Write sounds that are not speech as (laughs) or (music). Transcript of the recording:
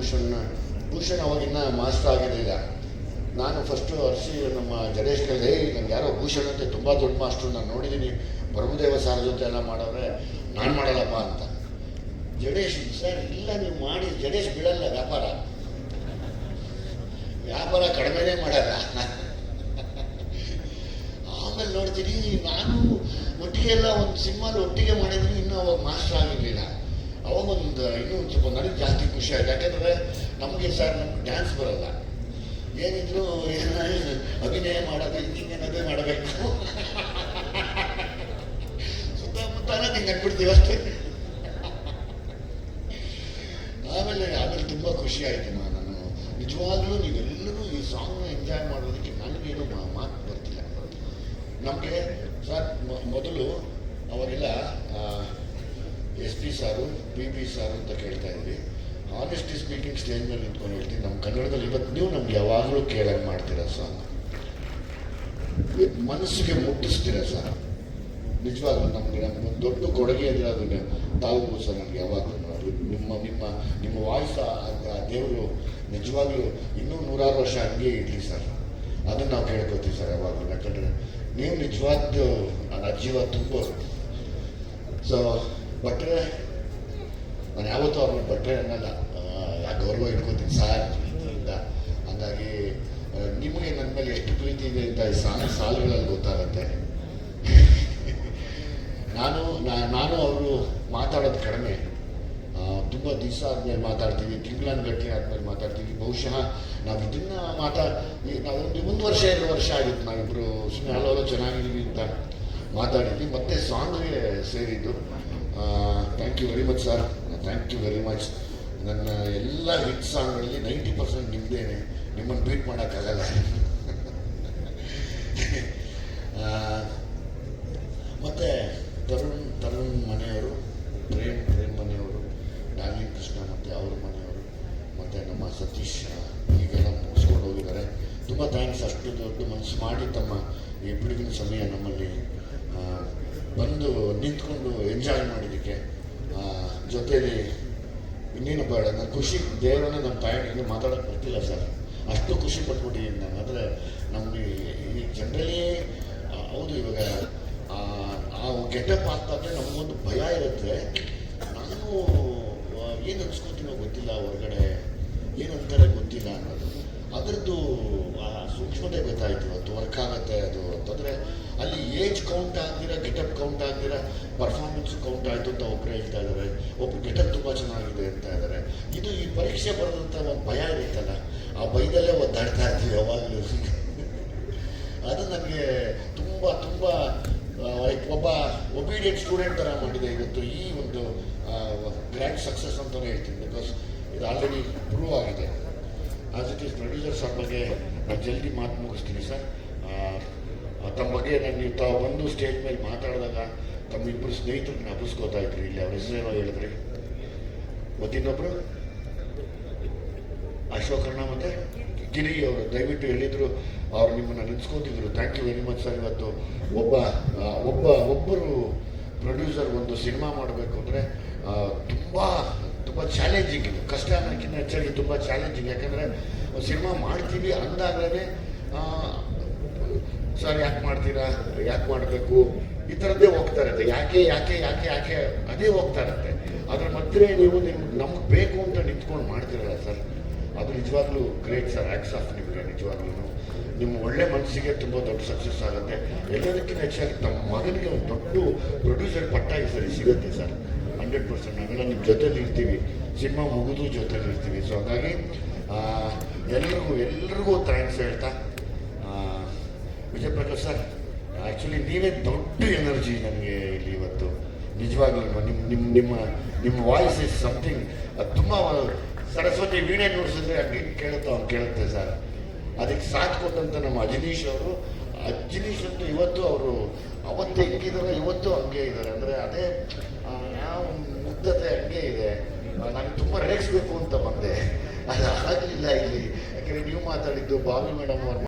Bhushan Bhushan ಅವಾಗಿನ್ನ master ಆಗಿರಲಿಲ್ಲ. ನಾನು first ಅರ್ಸಿ ನಮ್ಮ ಜಡೇಶ್ ಕೇಳಿದೆ ನನಗೆ ನಂಗೆ ಯಾರೋ ಭೂಷಣ್ ಅಂತ ತುಂಬ ದೊಡ್ಡ ಮಾಸ್ಟ್ರು ನಾನು ನೋಡಿದ್ದೀನಿ ಬ್ರಹ್ಮದೇವ ಸಾರ ಜೊತೆ ಎಲ್ಲ ಮಾಡೋರೆ. ನಾನು ಮಾಡಲ್ಲಪ್ಪ ಅಂತ. ಜಡೇಶ್, ಸರ್, ಇಲ್ಲ, ನೀವು ಮಾಡಿ, ಜಡೇಶ್ ಬಿಡಲ್ಲ ವ್ಯಾಪಾರ. ವ್ಯಾಪಾರ ಕಡಿಮೆನೇ ಮಾಡಲ್ಲ. ಆಮೇಲೆ ನೋಡ್ತೀನಿ, ನಾನು ಒಟ್ಟಿಗೆ ಎಲ್ಲ ಒಂದು ಸಿನಿಮಾಲಿ ಒಟ್ಟಿಗೆ ಮಾಡಿದ್ರು ಇನ್ನೂ ಅವಾಗ ಮಾಸ್ಟರ್ ಆಗಿರಲಿಲ್ಲ. ಅವಾಗ ಒಂದು ಇನ್ನೂ ಸ್ವಲ್ಪ ನನಗೆ ಜಾಸ್ತಿ ಖುಷಿ ಆಯ್ತು. ಯಾಕೆಂದರೆ ನಮಗೆ ಸರ್ ನಮ್ಗೆ ಡ್ಯಾನ್ಸ್ ಬರಲ್ಲ. ಏನಿದ್ರು ಏನ (laughs) ಅಭಿನಯ ಮಾಡೋದು ಇನ್ನೇನದೇ ಮಾಡಬೇಕು. (laughs) ಸುತ್ತಮುತ್ತ ಹಿಂಗೆ ಅಂದ್ಬಿಡ್ತೀವಿ ಅಷ್ಟೇ. ಆಮೇಲೆ ಆಮೇಲೆ ತುಂಬ ಖುಷಿ ಆಯಿತು ನಾನು ನಿಜವಾಗ್ಲೂ ನೀವೆಲ್ಲರೂ ಈ ಸಾಂಗ್ನ ಎಂಜಾಯ್ ಮಾಡೋದಕ್ಕೆ ನನಗೇನು ಮಾತು ಬರ್ತಿಲ್ಲ. ನಮಗೆ ಸರ್ ಮೊದಲು ಅವಾಗೆಲ್ಲ ಎಸ್ ಪಿ ಸಾರು ಪಿ ಸಾರು ಅಂತ ಕೇಳ್ತಾ ಇದ್ವಿ. ಆನೆಸ್ಟಿ ಸ್ಪೀಕಿಂಗ್ ಸ್ಟೇಜ್ ಮೇಲೆ ನಿಂತ್ಕೊಂಡು ಹೇಳ್ತೀನಿ. ನಮ್ಮ ಕನ್ನಡದಲ್ಲಿ ಇವತ್ತು ನೀವು ನಮ್ಗೆ ಯಾವಾಗಲೂ ಕೇಳಂಗೆ ಮಾಡ್ತೀರ ಸಾಂಗ್ ಮನಸ್ಸಿಗೆ ಮುಟ್ಟಿಸ್ತೀರ ಸಾರ್ ನಿಜವಾಗ್ಲೂ ನಮಗೆ ನಮ್ಗೆ ದೊಡ್ಡ ಕೊಡುಗೆ ಅಂದರೆ ಅದನ್ನ ತಾವು ಸರ್ ನನಗೆ ಯಾವಾಗಲೂ ನಿಮ್ಮ ನಿಮ್ಮ ನಿಮ್ಮ ವಾಯ್ಸ್ ಆ ದೇವರು ನಿಜವಾಗ್ಲೂ ಇನ್ನೂ ನೂರಾರು ವರ್ಷ ಹಂಗೆ ಇರಲಿ ಸರ್ ಅದನ್ನು ನಾವು ಕೇಳ್ಕೊತೀವಿ ಸರ್ ಯಾವಾಗಲೂ. ಯಾಕಂದರೆ ನೀವು ನಿಜವಾದ ನನ್ನ ಜೀವ ತುಂಬೋದು ಸೊ ಭಟ್ರೆ ನಾನು ಯಾವತ್ತೂ ಅವ್ರನ್ನ ಭಟ್ರೆ ಅನ್ನಲ್ಲ. ಆ ಗೌರವ ಇಟ್ಕೋತೀನಿ ಸರ್ ಪ್ರೀತಿಯಿಂದ ಹಂಗಾಗಿ ನಿಮಗೆ ನನ್ನ ಮೇಲೆ ಎಷ್ಟು ಪ್ರೀತಿ ಇದೆ ಅಂತ ಈ ಸಾಲ ಸಾಲುಗಳಲ್ಲಿ ಗೊತ್ತಾಗತ್ತೆ. ನಾನು ನಾನು ಅವರು ಮಾತಾಡೋದು ಕಡಿಮೆ. ತುಂಬ ದಿವಸ ಆದಮೇಲೆ ಮಾತಾಡ್ತೀವಿ ತಿಂಗಳನ್ಗಟ್ಟಲೆ ಆದಮೇಲೆ ಮಾತಾಡ್ತೀವಿ. ಬಹುಶಃ ನಾವು ಇದನ್ನ ಮಾತಾ ನಾವೊಂದು ಒಂದು ವರ್ಷ, ಎರಡು ವರ್ಷ ಆಗಿತ್ತು ನಾವಿಬ್ಬರು ಸುಮ್ಮನೆ ಹಲೋ, ಚೆನ್ನಾಗಿದ್ದೀವಿ ಅಂತ ಮಾತಾಡಿದ್ವಿ. ಮತ್ತೆ ಸಾಂಗ್ಗೆ ಸೇರಿದ್ದು. Thank you very much sir thank you very much ನನ್ನ ಎಲ್ಲ ಹಿಟ್ ಸಾಂಗ್ಗಳಲ್ಲಿ ನೈಂಟಿ ಪರ್ಸೆಂಟ್ ನಿಮ್ಮದೇನೆ ನಿಮ್ಮನ್ನು ಬೀಟ್ ಮಾಡೋಕ್ಕಾಗಲ್ಲ. ಮತ್ತು ತರುಣ್ ತರುಣ್ ಮನೆಯವರು, ಪ್ರೇಮ್ ಪ್ರೇಮ್ ಮನೆಯವರು ಡಾರ್ಲಿಂಗ್ ಕೃಷ್ಣ ಮತ್ತು ಅವ್ರ ಮನೆಯವರು, ಮತ್ತು ನಮ್ಮ ಸತೀಶ್ ಈಗೆಲ್ಲ ಮುಗಿಸ್ಕೊಂಡು ಹೋಗಿದ್ದಾರೆ. ತುಂಬ ಥ್ಯಾಂಕ್ಸ್ ಅಷ್ಟು ದೊಡ್ಡ ಮನಸ್ಸು ಮಾಡಿ ತಮ್ಮ ಈ ಬಿಡುಗಿನ ಸಮಯ ನಮ್ಮಲ್ಲಿ ಬಂದು ನಿಂತ್ಕೊಂಡು ಎಂಜಾಯ್ ಮಾಡಿದ್ದಕ್ಕೆ ಆ, ಜೊತೆಯಲ್ಲಿ ಇನ್ನೇನು ಬೇಡ ನಾನು ಖುಷಿ ದೇವರನ್ನ ನಮ್ಮ ತಾಯಿಗೆ ಮಾತಾಡೋಕೆ ಬರ್ತಿಲ್ಲ ಸರ್. ಅಷ್ಟು ಖುಷಿ ಪಟ್ಬಿಟ್ಟಿದ್ದೀನಿ ನಾನು. ಅಂದರೆ ನಮಗೆ ಈ ಜನರಲಿ ಹೌದು ಇವಾಗ ಆ, ಗೆಟಪ್ ಆಗ್ತಾದ್ರೆ ನಮಗೊಂದು ಭಯ ಇರುತ್ತೆ. ನಾನು ಏನು ಅನ್ಸ್ಕೊತೀನೋ ಗೊತ್ತಿಲ್ಲ ಹೊರಗಡೆ. ಏನು ಅಂತಾರೆ ಗೊತ್ತಿಲ್ಲ ಅನ್ನೋದು. ಅದರದ್ದು ಆ ಸೂಕ್ಷ್ಮತೆ ಗೊತ್ತಾಯಿತು. ಇವತ್ತು ವರ್ಕ್ ಆಗುತ್ತೆ ಅದು ಅಂತಂದರೆ ಏಜ್ ಕೌಂಟ್ ಆಗ್ದಿರ ಗೆಟಪ್ ಕೌಂಟ್ ಆಗ್ದಿರ ಪರ್ಫಾರ್ಮೆನ್ಸ್ ಕೌಂಟ್ ಆಯಿತು ಅಂತ ಒಬ್ಬರು ಹೇಳ್ತಾ ಇದ್ದಾರೆ ಒಬ್ಬರು ಗೆಟಪ್ ತುಂಬ ಚೆನ್ನಾಗಿದೆ ಅಂತ ಇದ್ದಾರೆ ಇದು ಈ ಪರೀಕ್ಷೆ ಬರೆದಂಥ ಒಂದು ಭಯ ಇರುತ್ತಲ್ಲ. ಆ ಭಯದಲ್ಲೇ ಒದ್ದಾಡ್ತಾ ಇರ್ತೀವಿ ಯಾವಾಗಲೂ. ಅದು ನನಗೆ ತುಂಬ ತುಂಬ ಲೈಕ್ ಒಬ್ಬ ಒಬಿಡಿಯಂಟ್ ಸ್ಟೂಡೆಂಟ್ ಥರ ಮಾಡಿದೆ ಇವತ್ತು ಈ ಒಂದು ಗ್ರ್ಯಾಂಡ್ ಸಕ್ಸಸ್ ಅಂತಲೇ ಹೇಳ್ತೀನಿ. ಬಿಕಾಸ್ ಇದು ಆಲ್ರೆಡಿ ಪ್ರೂವ್ ಆಗಿದೆ. As it is producer sir ಬಗ್ಗೆ ನಾನು ಜಲ್ದಿ ಮಾತು ಮುಗಿಸ್ತೀನಿ ಸರ್ ತಮ್ಮ ಬಗ್ಗೆ ನಾನು ನೀವು ತಾವು ಬಂದು ಸ್ಟೇಜ್ ಮೇಲೆ ಮಾತಾಡಿದಾಗ ತಮ್ಮ ಇಬ್ಬರು ಸ್ನೇಹಿತರು ನಪಿಸ್ಕೋತಾ ಇದ್ರಿ. ಇಲ್ಲಿ ಅವ್ರ ಹೆಸರೇನೋ ಹೇಳಿದ್ರಿ. ಮತ್ತಿನ್ನೊಬ್ಬರು ಅಶೋಕಣ್ಣ ಮತ್ತು? ಗಿರಿ ಅವರು. ದಯವಿಟ್ಟು ಹೇಳಿದ್ರು, ಅವ್ರು ನಿಮ್ಮನ್ನು ನೆನೆಸ್ಕೊತಿದ್ರು. Thank you very much sir ಇವತ್ತು ಒಬ್ಬ ಒಬ್ಬ, ಒಬ್ಬರು ಪ್ರೊಡ್ಯೂಸರ್ ಒಂದು ಸಿನಿಮಾ ಮಾಡಬೇಕು ಅಂದರೆ ತುಂಬ ತುಂಬ ಚಾಲೆಂಜಿಂಗ್ ಇದು. ಕಷ್ಟ ಅನ್ನೋಕ್ಕಿಂತ ಹೆಚ್ಚಾಗಿ ತುಂಬ ಚಾಲೆಂಜಿಂಗ್ ಯಾಕಂದರೆ ಸಿನಿಮಾ ಮಾಡ್ತೀವಿ ಅಂದಾಗಲೇ ಸರ್ ಯಾಕೆ ಮಾಡ್ತೀರಾ? ಯಾಕೆ ಮಾಡಬೇಕು? ಈ ಥರದ್ದೇ ಹೋಗ್ತಾ ಇರುತ್ತೆ. ಯಾಕೆ ಯಾಕೆ ಯಾಕೆ ಯಾಕೆ ಅದೇ ಹೋಗ್ತಾ ಅದ್ರ ಮಧ್ಯೆ ನೀವು ನಿಮ್ಗೆ ನಮ್ಗೆ ಬೇಕು ಅಂತ ನಿಂತ್ಕೊಂಡು ಮಾಡ್ತೀರಲ್ಲ ಸರ್ ಅದು ನಿಜವಾಗ್ಲೂ ಗ್ರೇಟ್ ಸರ್ ಆ್ಯಕ್ಸ್ ಆಫ್ ನಿಮಗೆ ನಿಜವಾಗ್ಲೂ ನಿಮ್ಮ ಒಳ್ಳೆ ಮನಸ್ಸಿಗೆ ತುಂಬ ದೊಡ್ಡ ಸಕ್ಸಸ್ ಆಗುತ್ತೆ. ಎಲ್ಲದಕ್ಕಿಂತ ಹೆಚ್ಚಾಗಿ ತಮ್ಮ ಮಗನಿಗೆ ಒಂದು ದೊಡ್ಡ ಪ್ರೊಡ್ಯೂಸರ್ ಪಟ್ಟಾಗಿ ಸರಿ ಸಿಗುತ್ತೆ ಸರ್. ಹಂಡ್ರೆಡ್ ಪರ್ಸೆಂಟ್ ನಾವೆಲ್ಲ ನಿಮ್ಮ ಜೊತೆಲಿ ಇರ್ತೀವಿ. ಸಿನಿಮಾ ಮುಗಿದು ಜೊತೆಲಿ ಇರ್ತೀವಿ. ಸೊ ಹಾಗಾಗಿ ಆ, ಎಲ್ರಿಗೂ ಥ್ಯಾಂಕ್ಸ್ ಹೇಳ್ತಾ ವಿಜಯ್ ಪ್ರಕಾಶ್ ಸರ್ ಆ್ಯಕ್ಚುಲಿ ನೀವೇ ದೊಡ್ಡ ಎನರ್ಜಿ ನನಗೆ ಇಲ್ಲಿ ಇವತ್ತು. ನಿಜವಾಗ್ಲೂ ನಿಮ್ಮ ನಿಮ್ಮ ನಿಮ್ಮ ನಿಮ್ಮ ವಾಯ್ಸ್ ಇಸ್ ಸಮಥಿಂಗ್ ಅದು ತುಂಬ ಸರಸ್ವತಿ ವೀಣೆ ನುಡಿಸಿದ್ರೆ ಹಂಗೆ ಕೇಳುತ್ತೋ ಅವ್ನು ಕೇಳುತ್ತೆ ಸರ್. ಅದಕ್ಕೆ ಸಾಥ್ ಕೊಟ್ಟಂತ ನಮ್ಮ ಅಜನೀಶ್ ಅವರು, ಅಜನೀಶ್ ಅಂತೂ ಇವತ್ತು ಅವರು ಅವತ್ತು ಹೆಂಗಿದಾರೋ ಇವತ್ತು ಹಂಗೆ ಇದ್ದಾರೆ ಅಂದರೆ ಅದೇ ಯಾವ ಮುಗ್ಧತೆ ಹಂಗೆ ಇದೆ. ನನಗೆ ತುಂಬ ರೇಗಿಸ್ಬೇಕು ಅಂತ ಬಂದೆ. ಅದು ಆಗಲಿಲ್ಲ ಇಲ್ಲಿ. ಯಾಕೆಂದರೆ ನೀವು ಮಾತಾಡಿದ್ದು ಬಾಬಿ ಮೇಡಮ್ ಅವ್ರು